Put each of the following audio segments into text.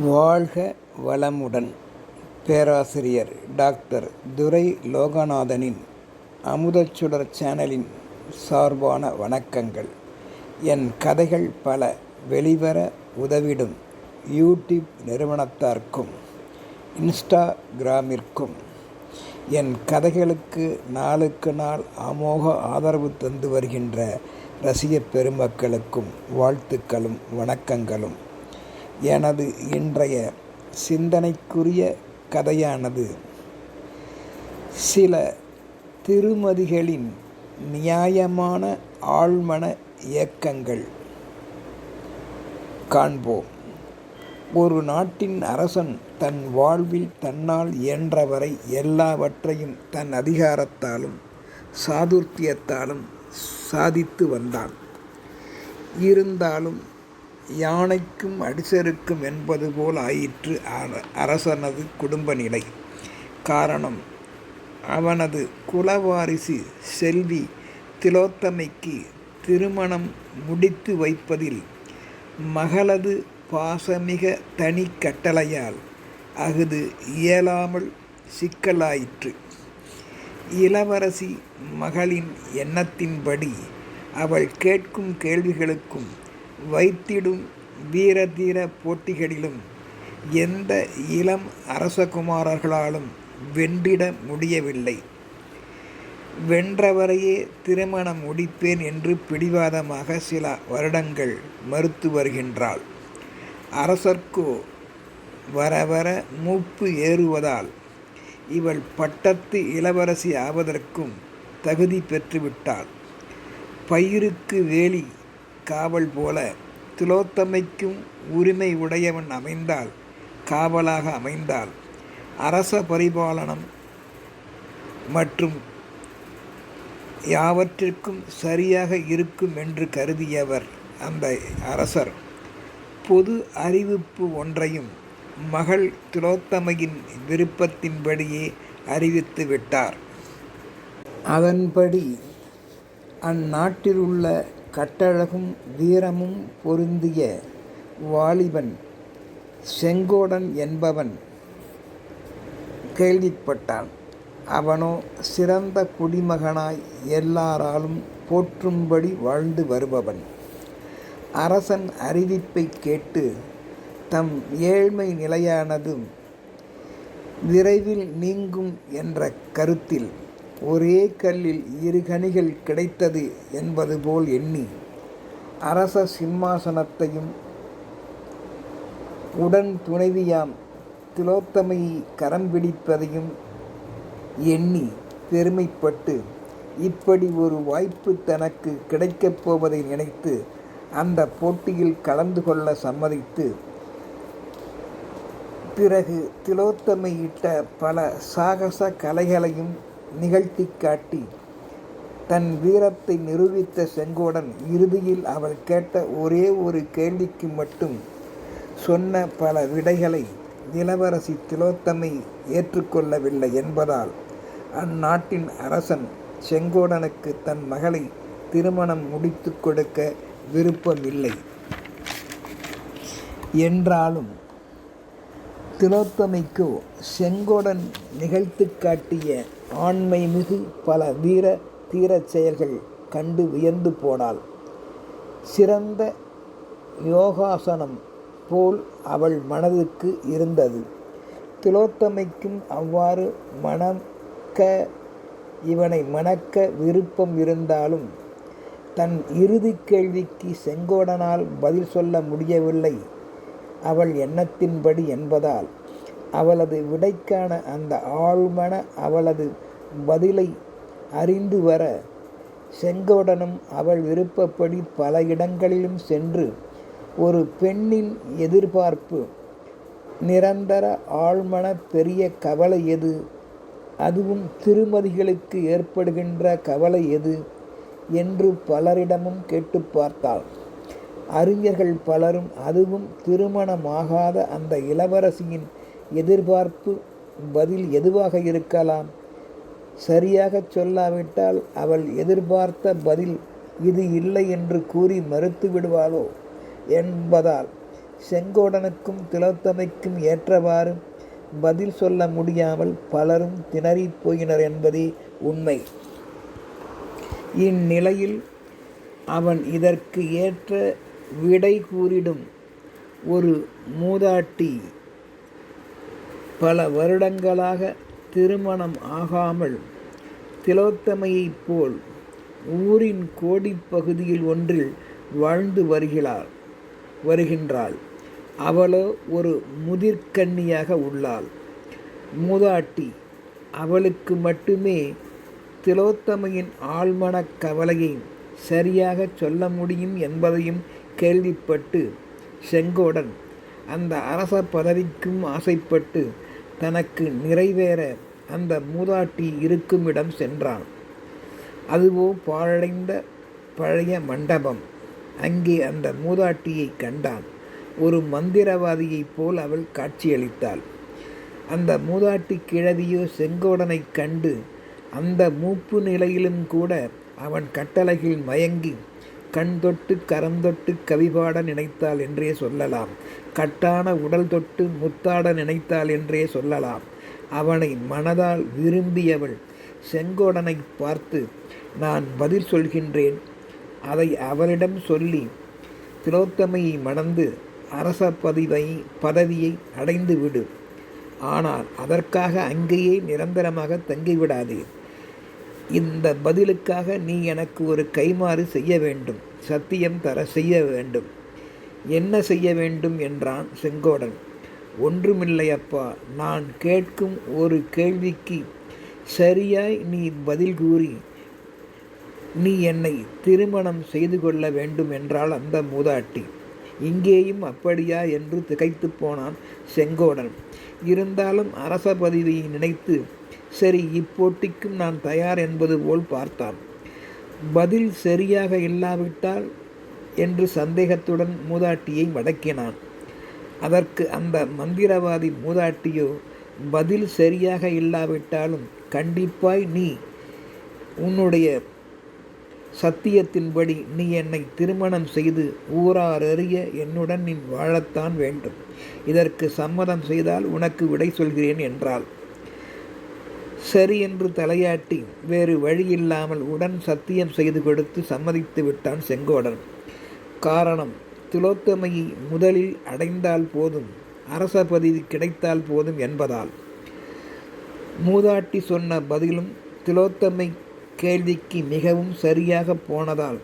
வாழ்க வளமுடன். பேராசிரியர் டாக்டர் துரை லோகநாதனின் அமுதச்சுடர் சேனலின் சார்பான வணக்கங்கள். என் கதைகள் பல வெளிவர உதவிடும் யூடியூப் நிறுவனத்தார்க்கும் இன்ஸ்டாகிராமிற்கும். என் கதைகளுக்கு நாளுக்கு நாள் அமோக ஆதரவு தந்து வருகின்ற ரசிகப் பெருமக்களுக்கும் வாழ்த்துக்களும் வணக்கங்களும். எனது இன்றைய சிந்தனைக்குரிய கதையானது. சில திருமதிகளின் நியாயமான ஆழ்மன இயக்கங்கள். காண்போம். ஒரு நாட்டின் அரசன் தன் வாழ்வில் தன்னால் இயன்றவரை எல்லாவற்றையும் தன் அதிகாரத்தாலும் சாதுர்த்தியத்தாலும் சாதித்து வந்தான். இருந்தாலும் யானைக்கும் அடிசருக்கும் என்பது போல் ஆயிற்று அரசனது குடும்ப நிலை காரணம் அவனது குலவாரிசு செல்வி திலோத்தமைக்கு திருமணம் முடித்து வைப்பதில் மகளது பாசமிக தனி கட்டளையால் அஃது இயலாமல் சிக்கலாயிற்று. இளவரசி மகளின் எண்ணத்தின்படி அவள் கேட்கும் கேள்விகளுக்கும் வைத்திடும் வீரதீர போட்டிகளிலும் எந்த இளம் அரசகுமாரர்களாலும் வென்றிட முடியவில்லை. வென்றவரையே திருமணம் முடிப்பேன் என்று பிடிவாதமாக சில வருடங்கள் மறுத்து வருகின்றாள். அரசர்க்கோ வர வர மூப்பு ஏறுவதால் இவள் பட்டத்து இளவரசி ஆவதற்கும் தகுதி பெற்றுவிட்டாள். பயிருக்கு வேலி காவல் போல திலோத்தமைக்கும் உரிமை உடையவன் அமைந்தால் காவலாக அமைந்தால் அரச பரிபாலனம் மற்றும் யாவற்றிற்கும் சரியாக இருக்கும் என்று கருதியவர் அந்த அரசர். பொது அறிவிப்பு ஒன்றையும் மகள் திலோத்தமையின் விருப்பத்தின்படியே அறிவித்து விட்டார். அதன்படி அந்நாட்டிலுள்ள கட்டழகும் வீரமும் பொருந்திய வாலிபன் செங்கோடன் என்பவன் கேள்விப்பட்டான். அவனோ சிறந்த குடிமகனாய் எல்லாராலும் போற்றும்படி வாழ்ந்து வருபவன். அரசன் அறிவிப்பை கேட்டு தம் ஏழ்மை நிலையானதும் விரைவில் நீங்கும் என்ற கருத்தில் ஒரே கல்லில் இரு கனிகள் கிடைத்தது என்பது போல் எண்ணி அரச சிம்மாசனத்தையும் உடன் துணைவியாம் திலோத்தமையை கரம் பிடிப்பதையும் எண்ணி பெருமைப்பட்டு இப்படி ஒரு வாய்ப்பு தனக்கு கிடைக்கப் போவதை நினைத்து அந்த போட்டியில் கலந்து கொள்ள சம்மதித்து பிறகு திலோத்தமையிட்ட பல சாகச கலைகளையும் நிகழ்த்தி காட்டி தன் வீரத்தை நிரூபித்த செங்கோடன் இறுதியில் அவள் கேட்ட ஒரே ஒரு கேள்விக்கு மட்டும் சொன்ன பல விடைகளை இளவரசி திலோத்தமை ஏற்றுக்கொள்ளவில்லை என்பதால் அந்நாட்டின் அரசன் செங்கோடனுக்கு தன் மகளை திருமணம் முடித்து கொடுக்க விருப்பமில்லை. என்றாலும் திலோத்தமைக்கு செங்கோடன் நிகழ்த்து காட்டிய ஆண்மை மிகு பல வீர தீரச் செயல்கள் கண்டு வியந்து போனாள். சிறந்த யோகாசனம் போல் அவள் மனதுக்கு இருந்தது. திலோத்தமைக்கும் அவ்வாறு மணக்க இவனை மணக்க விருப்பம் இருந்தாலும் தன் இறுதி கேள்விக்கு செங்கோடனால் பதில் சொல்ல முடியவில்லை. அவள் எண்ணத்தின்படி என்பதால் அவளது விடைக்கான அந்த ஆழ்மன அவளது பதிலை அறிந்து வர செங்கோடனும் அவள் விருப்பப்படி பல இடங்களிலும் சென்று ஒரு பெண்ணின் எதிர்பார்ப்பு நிரந்தர ஆழ்மன பெரிய கவலை எது? அதுவும் திருமதிகளுக்கு ஏற்படுகின்ற கவலை எது? என்று பலரிடமும் கேட்டு பார்த்தாள். அறிஞர்கள் பலரும் அதுவும் திருமணமாகாத அந்த இளவரசியின் எதிர்பார்ப்பு பதில் எதுவாக இருக்கலாம்? சரியாகச் சொல்லாவிட்டால் அவள் எதிர்பார்த்த பதில் இது இல்லை என்று கூறி மறுத்து விடுவாளோ என்பதால் செங்கோடனுக்கும் திலோத்தமைக்கும் ஏற்றவாறு பதில் சொல்ல முடியாமல் பலரும் திணறிப் போயினர் என்பதே உண்மை. இந்நிலையில் அவன் இதற்கு ஏற்ற விடை கூறிடும். ஒரு மூதாட்டி பல வருடங்களாக திருமணம் ஆகாமல் திலோத்தமையைப் போல் ஊரின் கோடிப்பகுதியில் ஒன்றில் வாழ்ந்து வருகிறாள் வருகின்றாள். அவளோ ஒரு முதிர்கன்னியாக உள்ளாள். மூதாட்டி அவளுக்கு மட்டுமே திலோத்தமையின் ஆழ்மனக் கவலையை சரியாக சொல்ல முடியும் என்பதையும் கேள்விப்பட்டு செங்கோடன் அந்த அரச பதவிக்கும் ஆசைப்பட்டு தனக்கு நிறைவேற அந்த மூதாட்டி இருக்குமிடம் சென்றான். அதுவோ பாழடைந்த பழைய மண்டபம். அங்கே அந்த மூதாட்டியை கண்டான். ஒரு மந்திரவாதியைப் போல் அவள் காட்சியளித்தாள். அந்த மூதாட்டி கிழவியோ செங்கோடனைக் கண்டு அந்த மூப்பு நிலையிலும் கூட அவன் கட்டளையில் மயங்கி கண் தொட்டு கரந்தொட்டு கவிபாட நினைத்தாள் என்றே சொல்லலாம். கட்டான உடல் தொட்டு முத்தாட நினைத்தாள் என்றே சொல்லலாம். அவனை மனதால் விரும்பியவள் செங்கோடனை பார்த்து நான் பதில் சொல்கின்றேன். அதை அவரிடம் சொல்லி திலோத்தமையை மணந்து அரச பதிவை பதவியை அடைந்து விடு ஆனால் அதற்காக அங்கேயே நிரந்தரமாக தங்கிவிடாதே. இந்த பதிலுக்காக நீ எனக்கு ஒரு கைமாறு செய்ய வேண்டும். சத்தியம் தர செய்ய வேண்டும். என்ன செய்ய வேண்டும் என்றான் செங்கோடன். ஒன்றுமில்லை அப்பா நான் கேட்கும் ஒரு கேள்விக்கு சரியாய் நீ பதில் கூறி நீ என்னை திருமணம் செய்து கொள்ள வேண்டும் என்றால் அந்த மூதாட்டி. இங்கேயும் அப்படியா என்று திகைத்து போனான் செங்கோடன். இருந்தாலும் அரச பதவியை நினைத்து சரி இப்போட்டிக்கும் நான் தயார் என்பது போல் பார்த்தான். பதில் சரியாக இல்லாவிட்டால் என்று சந்தேகத்துடன் மூதாட்டியை வடக்கினான். அதற்கு அந்த மந்திரவாதி மூதாட்டியோ பதில் சரியாக இல்லாவிட்டாலும் கண்டிப்பாய் நீ உன்னுடைய சத்தியத்தின்படி நீ என்னை திருமணம் செய்து ஊராரறிய என்னுடன் நீ வாழத்தான் வேண்டும். இதற்கு சம்மதம் செய்தால் உனக்கு விடை சொல்கிறேன் என்றாள். சரி என்று தலையாட்டி வேறு வழியில்லாமல் உடன் சத்தியம் செய்து கொடுத்து சம்மதித்து விட்டான் செங்கோடன். காரணம் திலோத்தமையை முதலில் அடைந்தால் போதும் அரச பதவி கிடைத்தால் போதும் என்பதால். மூதாட்டி சொன்ன பதிலும் திலோத்தமை கேள்விக்கு மிகவும் சரியாக போனதால்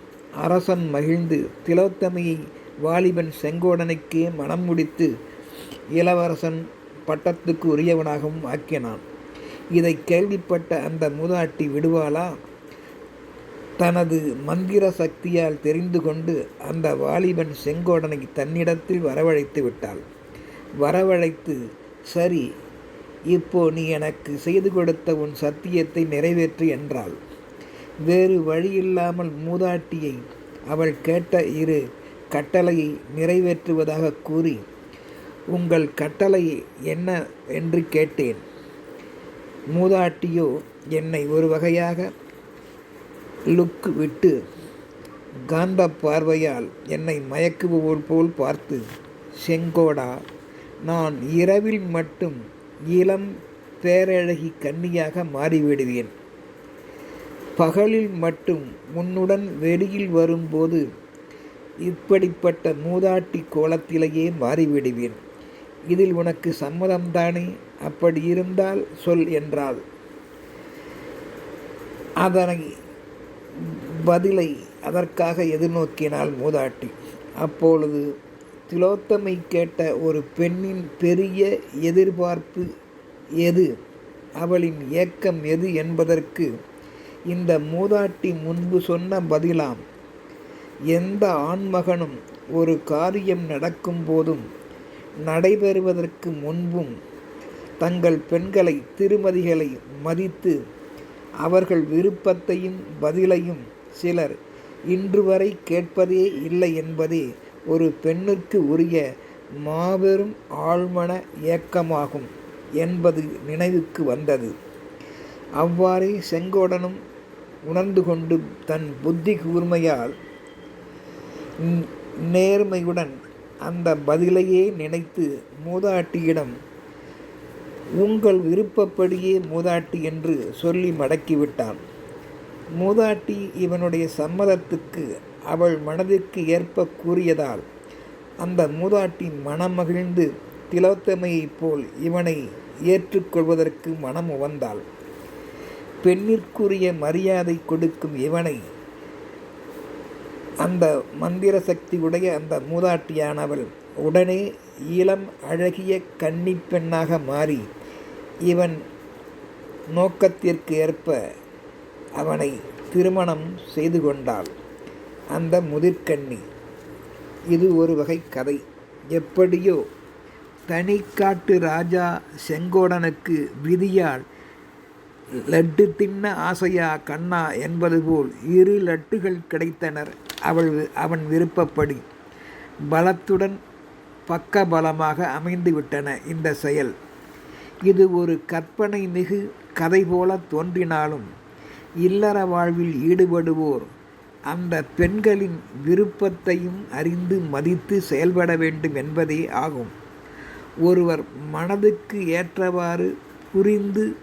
அரசன் மகிழ்ந்து திலோத்தமையை வாலிபன் செங்கோடனுக்கே மனம் முடித்து இளவரசன் பட்டத்துக்கு உரியவனாகவும் ஆக்கினான். இதை கேள்விப்பட்ட அந்த மூதாட்டி விடுவாளா? தனது மந்திர சக்தியால் தெரிந்து கொண்டு அந்த வாலிபன் செங்கோடனை தன்னிடத்தில் வரவழைத்து விட்டாள். வரவழைத்து சரி இப்போ நீ எனக்கு செய்து கொடுத்த உன் சத்தியத்தை நிறைவேற்று என்றாள். வேறு வழியில்லாமல் மூதாட்டியை அவள் கேட்ட இரு கட்டளையை நிறைவேற்றுவதாக கூறி உங்கள் கட்டளை என்ன? என்று கேட்டேன். மூதாட்டியோ என்னை ஒரு வகையாக லுக் விட்டு காந்த பார்வையால் என்னை மயக்குபவள் போல் பார்த்து செங்கோடா நான் இரவில் மட்டும் இளம் பேரழகி கன்னியாக மாறிவிடுவேன். பகலில் மட்டும் உன்னுடன் வெளியில் வரும்போது இப்படிப்பட்ட மூதாட்டி கோலத்திலேயே மாறிவிடுவேன். இதில் உனக்கு சம்மதம்தானே அப்படி இருந்தால் சொல் என்றாள். அதனை பதிலை அதற்காக எதிர்நோக்கினாள் மூதாட்டி. அப்பொழுது திலோத்தமை கேட்ட ஒரு பெண்ணின் பெரிய எதிர்பார்ப்பு எது? அவளின் ஏக்கம் எது என்பதற்கு இந்த மூதாட்டி முன்பு சொன்ன பதிலாம் எந்த ஆண்மகனும் ஒரு காரியம் நடக்கும் போதும் நடைபெறுவதற்கு முன்பும் தங்கள் பெண்களை திருமதிகளை மதித்து அவர்கள் விருப்பத்தையும் பதிலையும் சிலர் இன்று வரை கேட்பதே இல்லை என்பதே ஒரு பெண்ணுக்கு உரிய மாபெரும் ஆழ்மன இயக்கமாகும் என்பது நினைவுக்கு வந்தது. அவ்வாறே செங்கோடனும் உணர்ந்து கொண்டு தன் புத்தி கூர்மையால் நேர்மையுடன் அந்த பதிலையே நினைத்து மூதாட்டியிடம் உங்கள் விருப்பப்படியே மூதாட்டி என்று சொல்லி மடக்கிவிட்டான். மூதாட்டி இவனுடைய சம்மதத்துக்கு அவள் மனதிற்கு ஏற்ப கூறியதால் அந்த மூதாட்டி மனமகிழ்ந்து திலோத்தமையைப் போல் இவனை ஏற்றுக்கொள்வதற்கு மனம் உவந்தாள் பெண்ணிற்குரிய மரியாதை கொடுக்கும் இவனை அந்த மந்திர சக்தி உடைய அந்த மூதாட்டியானவள் உடனே இளம் அழகிய கன்னிப்பெண்ணாக மாறி இவன் நோக்கத்திற்கு ஏற்ப அவனை திருமணம் செய்து கொண்டாள். அந்த முதிர்கன்னி இது ஒரு வகை கதை. எப்படியோ தனிக்காட்டு ராஜா செங்கோடனுக்கு விதியால் லட்டு தின்ன ஆசையா கண்ணா என்பது போல் இரு லட்டுகள் கிடைத்தனர். அவள் அவன் விருப்பப்படி பலத்துடன் பக்க பலமாக அமைந்துவிட்டன இந்த செயல். இது ஒரு கற்பனை மிகு கதை போல தோன்றினாலும் இல்லற வாழ்வில் ஈடுபடுவோர் அந்த பெண்களின் விருப்பத்தையும் அறிந்து மதித்து செயல்பட வேண்டும் என்பதே ஆகும். ஒருவர் மனதுக்கு ஏற்றவாறு புரிந்து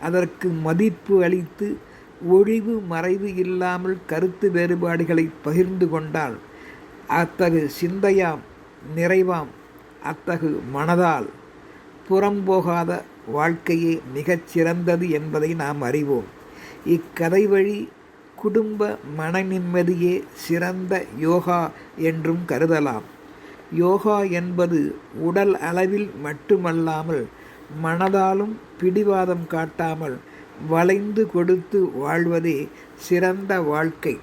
அதற்கு மதிப்பு அளித்து ஒழிவு மறைவு இல்லாமல் கருத்து வேறுபாடுகளை பகிர்ந்து கொண்டால் அத்தகு சிந்தையாம் நிறைவாம் அத்தகு மனதால் புறம்போகாத வாழ்க்கையே மிகச்சிறந்தது என்பதை நாம் அறிவோம். இக்கதை வழி குடும்ப மன நிம்மதியே சிறந்த யோகா என்றும் கருதலாம். யோகா என்பது உடல் அளவில் மட்டுமல்லாமல் மனதாலும் பிடிவாதம் காட்டாமல் வளைந்து கொடுத்து வாழ்வதே சிறந்த வாழ்க்கை.